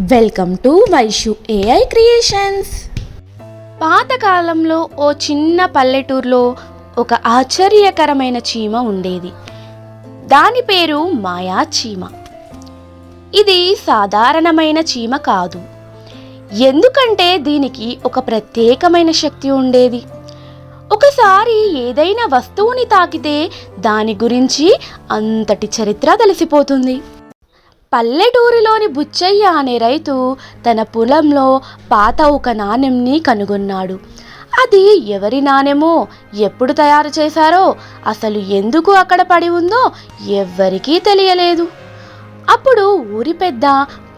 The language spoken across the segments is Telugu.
Welcome to Vaishu AI creations. పాతకాలంలో ఓ చిన్న పల్లెటూరులో ఒక ఆశ్చర్యకరమైన చీమ ఉండేది. దాని పేరు మాయా చీమ. ఇది సాధారణమైన చీమ కాదు. ఎందుకంటే దీనికి ఒక ప్రత్యేకమైన శక్తి ఉండేది. ఒకసారి ఏదైనా వస్తువుని తాకితే దాని గురించి అంతటి చరిత్ర తెలిసిపోతుంది. పల్లెటూరులోని బుచ్చయ్య అనే రైతు తన పొలంలో పాత ఒక నాణెంని కనుగొన్నాడు. అది ఎవరి నాణెమో ఎప్పుడు తయారు చేశారో అసలు ఎందుకు అక్కడ పడి ఉందో ఎవ్వరికీ తెలియలేదు. అప్పుడు ఊరి పెద్ద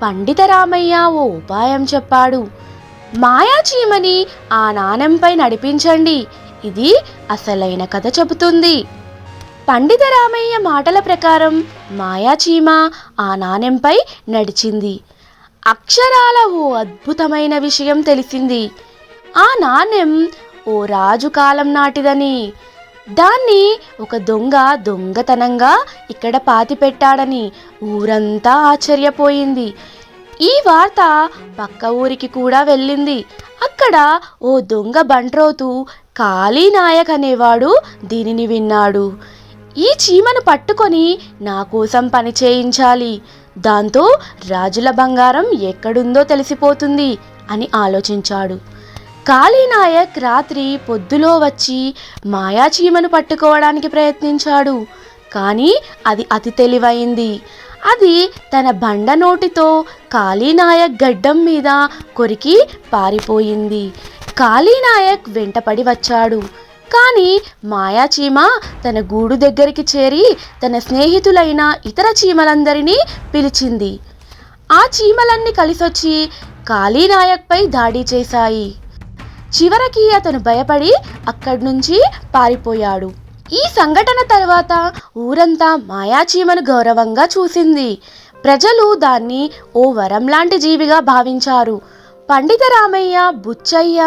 పండిత రామయ్య ఓ ఉపాయం చెప్పాడు. మాయా చీమని ఆ నాణెంపై నడిపించండి. ఇది అసలైన కథ చెబుతుంది. పండిత రామయ్య మాటల ప్రకారం మాయాచీమ ఆ నాణెంపై నడిచింది. అక్షరాల ఓ అద్భుతమైన విషయం తెలిసింది. ఆ నాణెం ఓ రాజు కాలం నాటిదని. దాన్ని ఒక దొంగ దొంగతనంగా ఇక్కడ పాతిపెట్టాడని ఊరంతా ఆశ్చర్యపోయింది. ఈ వార్త పక్క ఊరికి కూడా వెళ్ళింది. అక్కడ ఓ దొంగ బంట్రోతు కాళీనాయక్ అనేవాడు దీనిని విన్నాడు. ఈ చీమను పట్టుకొని నా కోసం పని చేయించాలి. దాంతో రాజుల బంగారం ఎక్కడుందో తెలిసిపోతుంది అని ఆలోచించాడు. కాళీనాయక్ రాత్రి పొద్దులో వచ్చి మాయా చీమను పట్టుకోవడానికి ప్రయత్నించాడు. కానీ అది అతి తెలివైంది. అది తన బండ నోటితో కాళీనాయక్ గడ్డం మీద కొరికి పారిపోయింది. కాళీనాయక్ వెంటపడి వచ్చాడు. కానీ మాయాచీమ తన గూడు దగ్గరికి చేరి తన స్నేహితులైన ఇతర చీమలందరినీ పిలిచింది. ఆ చీమలన్నీ కలిసొచ్చి కాళీనాయక్పై దాడి చేశాయి. చివరికి అతను భయపడి అక్కడి నుంచి పారిపోయాడు. ఈ సంఘటన తర్వాత ఊరంతా మాయాచీమను గౌరవంగా చూసింది. ప్రజలు దాన్ని ఓ వరం లాంటి జీవిగా భావించారు. పండిత రామయ్య బుచ్చయ్య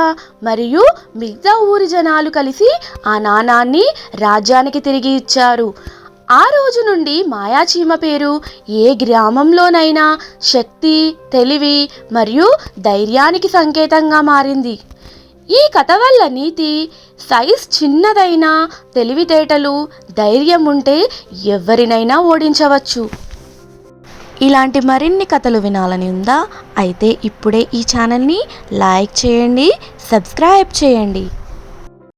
మరియు మిగతా ఊరి జనాలు కలిసి ఆ నాణాన్ని రాజ్యానికి తిరిగి ఇచ్చారు. ఆ రోజు నుండి మాయాచీమ పేరు ఏ గ్రామంలోనైనా శక్తి తెలివి మరియు ధైర్యానికి సంకేతంగా మారింది. ఈ కథ వల్ల నీతి సైజ్ చిన్నదైనా తెలివితేటలు ధైర్యం ఉంటే ఎవరినైనా ఓడించవచ్చు. ఇలాంటి మరిన్ని కథలు వినాలని ఉందా? అయితే ఇప్పుడే ఈ ఛానల్ని లైక్ చేయండి సబ్స్క్రైబ్ చేయండి.